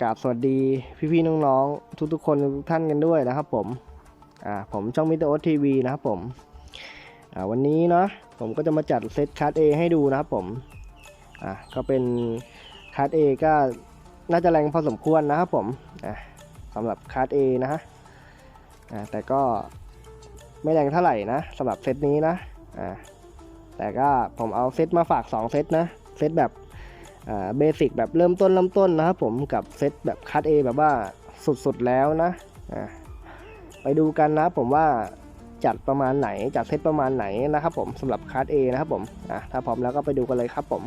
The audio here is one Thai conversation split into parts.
กราบสวัสดีพี่ๆน้องๆทุกๆคนทุกท่านกันด้วยนะครับผมอ่าผมช่องมิเตอร์โอทีวีนะครับผมอ่าวันนี้เนาะผมก็จะมาจัดเซตคัส A ให้ดูนะครับผมอ่าก็เป็นคัส A ก็น่าจะแรงพอสมควรนะครับผมอ่าสำหรับคัส A นะฮะอ่าแต่ก็ไม่แรงเท่าไหร่นะสำหรับเซตนี้นะอ่าแต่ก็ผมเอาเซตมาฝาก 2 เซตนะเซตแบบ เบสิกแบบเริ่มต้นเริ่มต้นนะครับผมกับเซตแบบคัด A แบบว่าสุดๆแล้วนะไปดูกันนะผมว่าจัดประมาณไหนจัดเซตประมาณไหนนะครับผมสำหรับคัด A นะครับผมถ้าพร้อมแล้วก็ไปดูกันเลยครับผม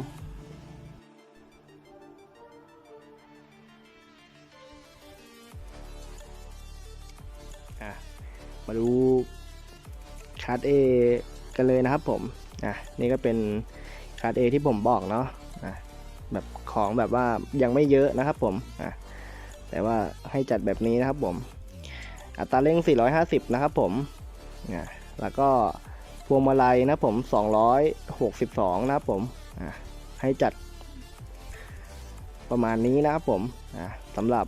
มาดูคัด A กันเลยนะครับผมอะนี่ก็เป็นคัด A ที่ผมบอกเนาะ แบบของแบบว่ายังไม่เยอะนะครับผมอะแต่ว่าให้จัดแบบนี้นะครับผม อัตราเร่ง 450 นะครับผมอะแล้วก็พวงมาลัยนะผม 262 นะครับผมอะให้จัดประมาณนี้นะครับผมอะสำหรับ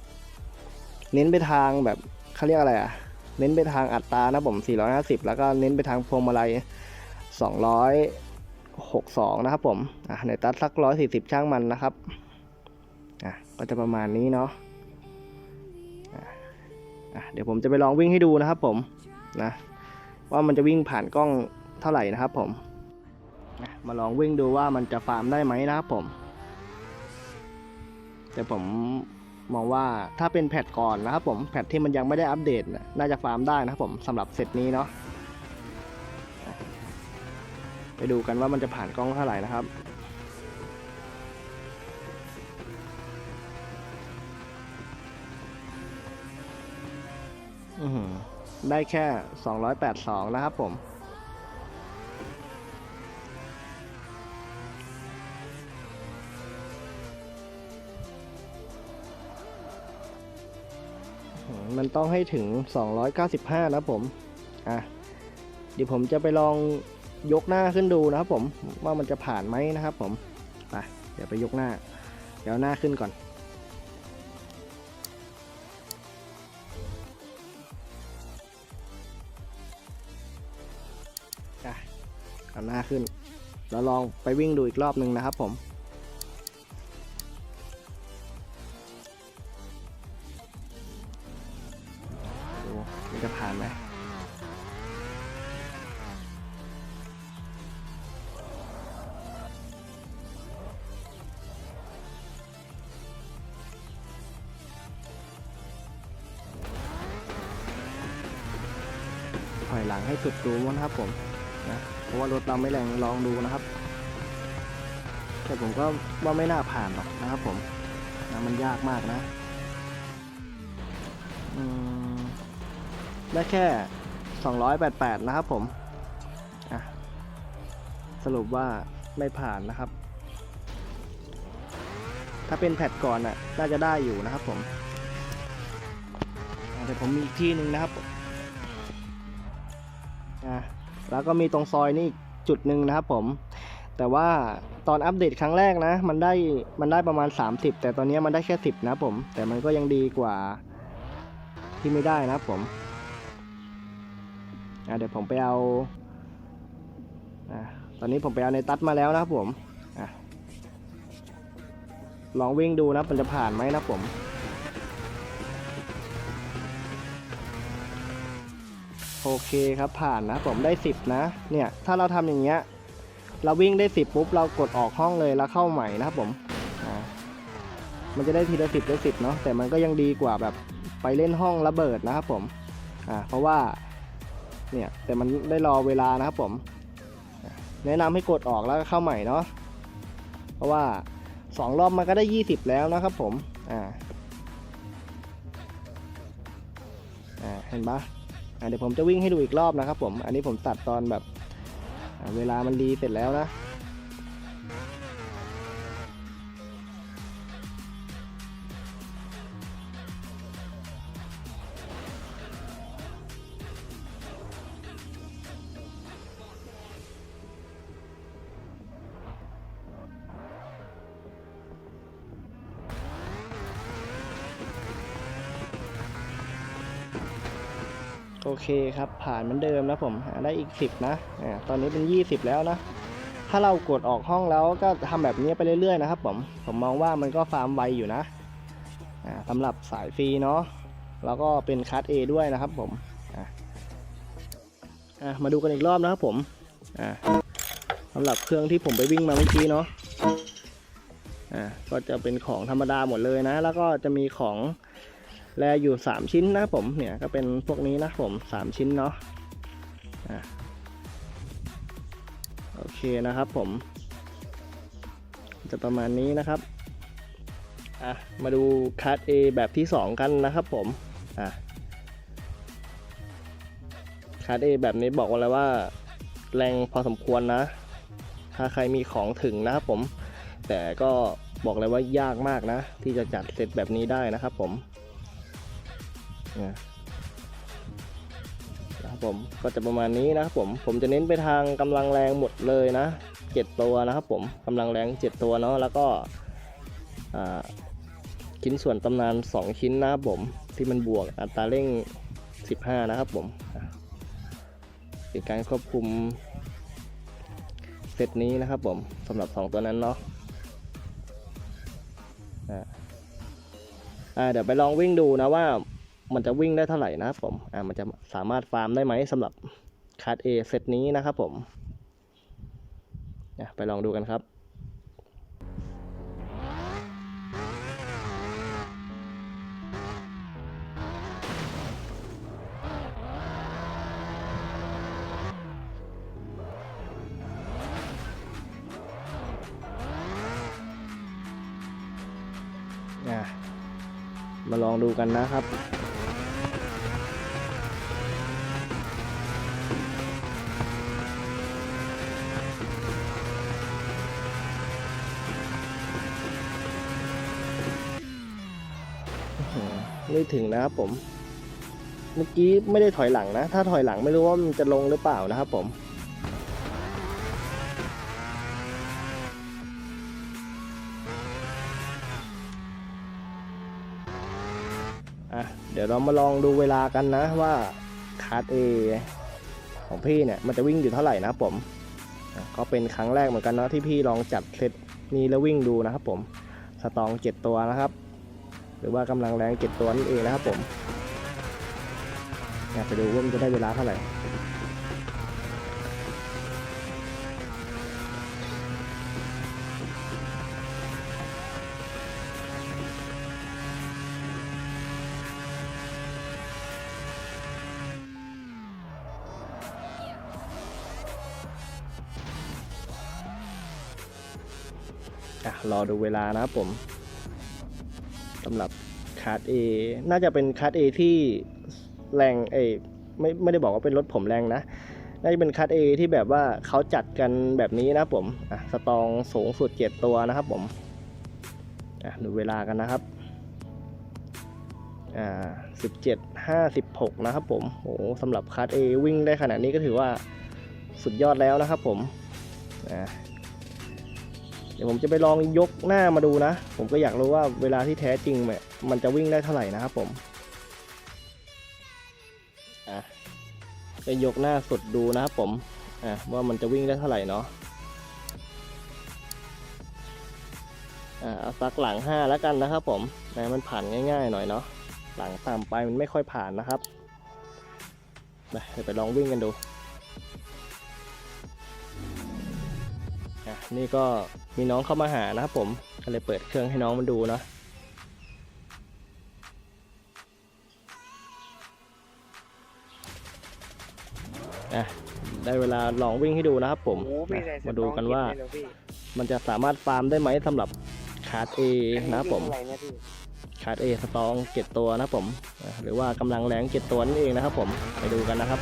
เน้นไปทางแบบเขาเรียกอะไรอะ เน้นไปทางอัตรานะผม 450 แล้วก็เน้นไปทางพวงมาลัย 200 62 นะครับผมอะในตัดสัก 140 ช่างมันนะครับอะก็จะประมาณนี้เนาะอะะเดี๋ยวผมจะไปลองวิ่งให้ดูนะครับผมนะว่ามันจะวิ่งผ่านกล้องเท่าไหร่นะครับผมนะมาลองวิ่งดูว่ามันจะฟาร์มได้ไหมนะครับผม แต่ผมมองว่าถ้าเป็นแพทก่อนนะครับผมแพทที่มันยังไม่ได้อัปเดตน่าจะฟาร์มได้นะครับผมสำหรับเซตนี้เนาะ ไปดูกันว่ามันจะผ่านกล้องเท่าไหร่นะครับอือหือได้แค่ 282 นะครับผมอื้อหือมันต้องให้ถึง 295 นะครับผม อะ เดี๋ยวผมจะไปลอง ยกหน้าขึ้นดูนะครับผมว่ามันจะผ่านไหมนะครับผมไปเดี๋ยวไปยกหน้า เดี๋ยวหน้าขึ้นก่อนเอาหน้าขึ้น แล้วลองไปวิ่งดูอีกรอบหนึ่งนะครับผมดูมันจะผ่านไหม ถอยหลังให้สุดดูนะครับผมนะเพราะว่ารถเราไม่แรงลองดูนะครับ แต่ผมก็ว่าไม่น่าผ่านหรอกนะครับผมนะมันยากมากนะได้แค่ 288 นะครับผมสรุปว่าไม่ผ่านนะครับ ถ้าเป็นแพทก่อนน่ะน่าจะได้อยู่นะครับผมแต่ผมมีอีกที่หนึ่งนะครับ อะแล้วก็มีตรงซอยนี่อีกจุดหนึ่งนะครับผม แต่ว่าตอนอัปเดตครั้งแรกนะ มันได้มันได้ประมาณ 30 แต่ตอนนี้มันได้แค่ 10 นะผม แต่มันก็ยังดีกว่าที่ไม่ได้นะผมเดี๋ยวผมไปเอาอตอนนี้ผมไปเอาในตัดมาแล้วนะผมอลองวิ่งดูนะมันจะผ่านไหมนะผม โอเคครับผ่านนะผมได้ 10 นะ เนี่ย ถ้าเราทำอย่างเงี้ย เราวิ่งได้ 10 ปุ๊บ เรากดออกห้องเลยแล้วเข้าใหม่นะครับผมมันจะได้ทีละสิบได้สิบเนาะแต่มันก็ยังดีกว่าแบบไปเล่นห้องระเบิดนะครับผมอ่าเพราะว่าเนี่ยแต่มันได้รอเวลานะครับผม แนะนำให้กดออกแล้วก็เข้าใหม่เนาะเพราะว่าสองรอบมันก็ได้ 20 แล้วนะครับผมอ่าอ่าเห็นปะ เดี๋ยวผมจะวิ่งให้ดูอีกรอบนะครับผม อันนี้ผมตัดตอนแบบเวลามันดีเสร็จแล้วนะ โอเคครับ ผ่านเหมือนเดิมนะผมหาได้อีก 10 นะอ่าตอนนี้เป็น 20 แล้วนะ ถ้าเรากดออกห้องแล้วก็ทำแบบนี้ไปเรื่อยๆนะครับผมผมมองว่ามันก็ฟาร์มไวอยู่นะอ่าสำหรับสายฟรีเนาะแล้วก็เป็นคัส A ด้วยนะครับผมอะอะมาดูกันอีกรอบนะครับผมอ่าสำหรับเครื่องที่ผมไปวิ่งมาเมื่อกี้เนาะอ่าก็จะเป็นของธรรมดาหมดเลยนะ แล้วก็จะมีของ แลอยู่ 3 ชิ้นนะครับผมเนี่ยก็เป็นพวกนี้นะผม 3 ชิ้นเนาะอ่าโอเคนะครับผม จะประมาณนี้นะครับอะมาดูคัส A แบบที่ 2 กันนะครับผมอะคัส A แบบนี้บอกว่าเลยว่า แรงพอสมควรนะ ถ้าใครมีของถึงนะครับผม แต่ก็บอกเลยว่ายากมากนะ ที่จะจัดเซตแบบนี้ได้นะครับผม นะครับผมก็จะประมาณนี้นะครับผมผมจะเน้นไปทางกำลังแรงหมดเลยนะเจ็ดตัวนะครับผมกำลังแรงเจ็ดตัวเนาะแล้วก็ชิ้นส่วนตำนาน 2 ชิ้นนะครับผมที่มันบวกอัตราเร่ง 15 นะครับผมอะเป็นการควบคุมเซตนี้นะครับผมสำหรับ 2 ตัวนั้นเนาะอ่าอ่าเดี๋ยวไปลองวิ่งดูนะว่า มันจะวิ่งได้เท่าไหร่นะครับผมอ่ามันจะสามารถฟาร์มได้ไหมสำหรับคัส A เซตนี้นะครับผมไปลองดูกันครับอะมาลองดูกันนะครับ ไม่ถึงนะครับผม เมื่อกี้ไม่ได้ถอยหลังนะ ถ้าถอยหลังไม่รู้ว่ามันจะลงหรือเปล่านะครับผมอะเดี๋ยวเรามาลองดูเวลากันนะว่าคาร์ดเอของพี่เนี่ยมันจะวิ่งอยู่เท่าไหร่นะครับผมก็เป็นครั้งแรกเหมือนกันเนาะที่พี่ลองจัดเซตนี้แล้ววิ่งดูนะครับผมสตองเจ็ดตัวนะครับ หรือว่ากำลังแรงเจ็ดตัวนั่นเองนะครับผมอยากไปดูว่ามันจะได้เวลาเท่าไหร่อะรอดูเวลานะครับผมำหรับคาร์ด A น่าจะเป็นคาร์ด A ที่แรงเอไม่ไม่ได้บอกว่าเป็นรถผมแรงนะน่าจะเป็นคาร์ด A ที่แบบว่าเขาจัดกันแบบนี้นะผมอะสตองสูงสุด7ตัวนะครับผมอะดูเวลากันนะครับอ่าสิบเจ็ดห้าสิบหกนะครับผมโอ้สำหรับคาร์ด A วิ่งได้ขนาดนี้ก็ถือว่าสุดยอดแล้วนะครับผมอ่า ดี๋ยวผมจะไปลองยกหน้ามาดูนะ ผมก็อยากรู้ว่าเวลาที่แท้จริงเนี่ยมันจะวิ่งได้เท่าไหร่นะครับผมอะจะยกหน้าสุดดูนะครับผมอะว่ามันจะวิ่งได้เท่าไหร่เนาะอ่าเอาสักหลังห้าแล้วกันนะครับ ผมนะมันผ่านง่าย ๆ หน่อยเนาะหลังต่ำไปมันไม่ค่อยผ่านนะครับไปเดี๋ยวไปลองวิ่งกันดู นี่ก็มีน้องเข้ามาหานะครับผมก็เลยเปิดเครื่องให้น้องมันดูเนาะอะได้เวลาลองวิ่งให้ดูนะครับผมโอ้พี่นะใส่สมาดูกันว่าตองเบเลยเหรอพี่มันจะสามารถฟาร์มได้ไหมสำหรับคาร์ดเอนะครับผมอะไรเนี่ยพี่คาร์ดเอสตองเจ็ดตัวนะครับผมอะหรือว่ากำลังแรงเจ็ดตัวนั่นเองนะครับผมไปดูกันนะครับ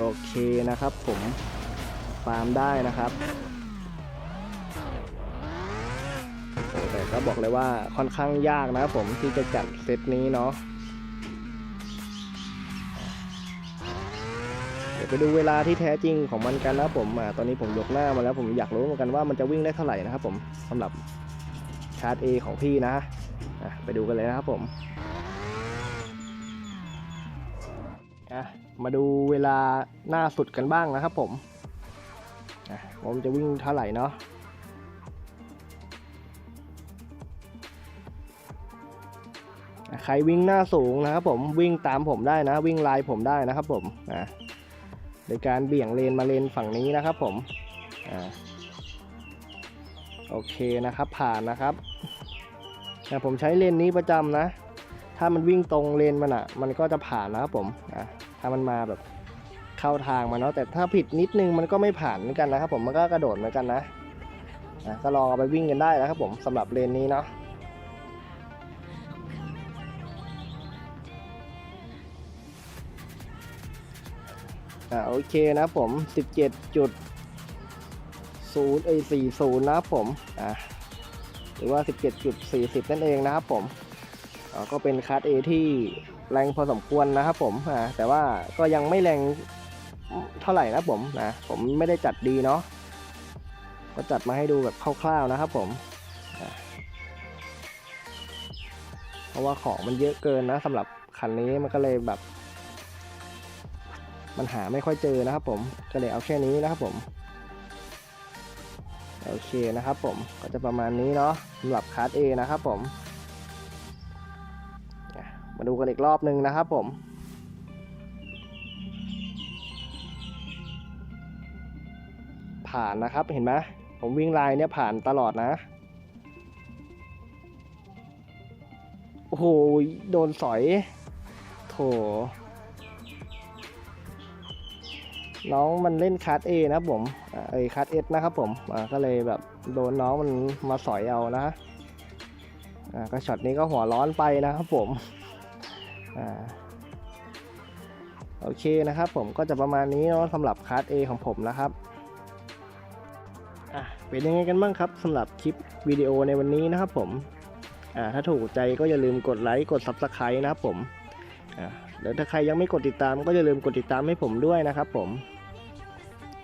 โอเคนะครับผมฟาร์มได้นะครับแต่ก็บอกเลยว่าค่อนข้างยากนะครับผมที่จะจัดเซตนี้เนาะเดี๋ยวไปดูเวลาที่แท้จริงของมันกันนะผมอ่าตอนนี้ผมยกหน้ามาแล้วผมอยากรู้เหมือนกันว่ามันจะวิ่งได้เท่าไหร่นะครับผมสำหรับชาร์จ A ของพี่นะอะไปดูกันเลยนะครับผม อะมาดูเวลาหน้าสุดกันบ้างนะครับผมอะผมจะวิ่งเท่าไหร่เนาะใครวิ่งหน้าสูงนะครับผมวิ่งตามผมได้นะ วิ่งลายผมได้นะครับผมอ่าโดยการเบี่ยงเลนมาเลนฝั่งนี้นะครับผมอ่าโอเคนะครับผ่านนะครับผมใช้เลนนี้ประจำนะ ถ้ามันวิ่งตรงเลนมันอะ มันก็จะผ่านนะครับผมอ่า ถ้ามันมาแบบเข้าทางมาเนาะแต่ถ้าผิดนิดนึงมันก็ไม่ผ่านเหมือนกันนะครับผมมันก็กระโดดเหมือนกันนะอะก็ลองเอาไปวิ่งกันได้นะครับผมสำหรับเลนนี้เนาะอ่าโอเคนะครับผม 17จุด0เอ40นะครับผมอ่าหรือว่า 17.40 นั่นเองนะครับผมอ่าก็เป็นคัส A ที่ แรงพอสมควรนะครับผมอ่าแต่ว่าก็ยังไม่แรงเท่าไหร่นะผมนะผมไม่ได้จัดดีเนาะก็จัดมาให้ดูแบบคร่าวๆนะครับผมเพราะว่าของมันเยอะเกินนะสำหรับคันนี้มันก็เลยแบบ มันหาไม่ค่อยเจอนะครับผมก็เลยเอาแค่นี้นะครับผมโอเคนะครับผมก็จะประมาณนี้เนาะสำหรับคาร์ด A นะครับผม มาดูกันอีกรอบหนึ่งนะครับผมผ่านนะครับเห็นไหมผมวิ่งลายเนี่ยผ่านตลอดนะ โอ้โห โดนสอย โถ น้องมันเล่นคัสเอนะครับผมอ่าไอ้คัสเอสนะครับผมก็เลยแบบโดนน้องมันมาสอยเอานะอ่าก็ช็อตนี้ก็หัวร้อนไปนะครับผม อ่าโอเคนะครับผมก็จะประมาณนี้เนาะสำหรับคัสเอของผมนะครับอะเป็นยังไงกันบ้างครับสำหรับคลิปวิดีโอในวันนี้นะครับผมอ่าถ้าถูกใจก็อย่าลืมกดไลค์กด Subscribe นะครับผมอ่าเดี๋ยวถ้าใครยังไม่กดติดตาม ก็อย่าลืมกดติดตามให้ผมด้วยนะครับผม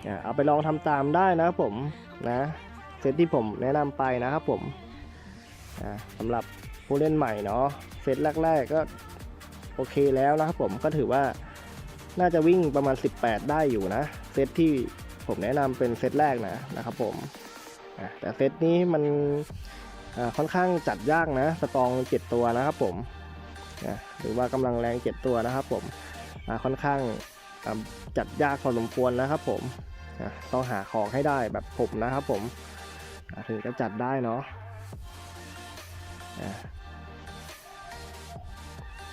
อ่าเอาไปลองทำตามได้นะครับผมนะเซตที่ผมแนะนำไปนะครับผมอ่าสำหรับผู้เล่นใหม่เนาะเซตแรกๆก็ โอเคแล้วนะครับผมก็ถือว่าน่าจะวิ่งประมาณ 18 ได้อยู่นะ เซตที่ผมแนะนำเป็นเซตแรกนะนะครับผมแต่เซตนี้มันค่อนข้างจัดยากนะสตอง7ตัวนะครับผมหรือว่ากำลังแรงเจ็ดตัวนะครับผมค่อนข้างจัดยากพอสมควรนะครับผมต้องหาของให้ได้แบบผมนะครับผมถึงจะจัดได้เนาะ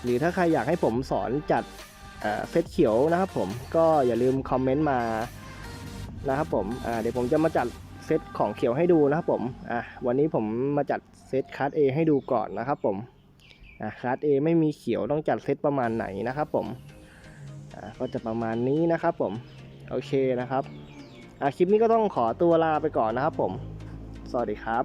หรือถ้าใครอยากให้ผมสอนจัดอ่าเซตเขียวนะครับผมก็อย่าลืมคอมเมนต์มานะครับผมเดี๋ยวผมจะมาจัดเซตของเขียวให้ดูนะครับผมอะวันนี้ผมมาจัดเซตคัส A ให้ดูก่อนนะครับผมอะคลาส A ไม่มีเขียวต้องจัดเซตประมาณไหนนะครับผมอ่าก็จะประมาณนี้นะครับผมโอเคนะครับอะคลิปนี้ก็ต้องขอตัวลาไปก่อนนะครับผม สวัสดีครับ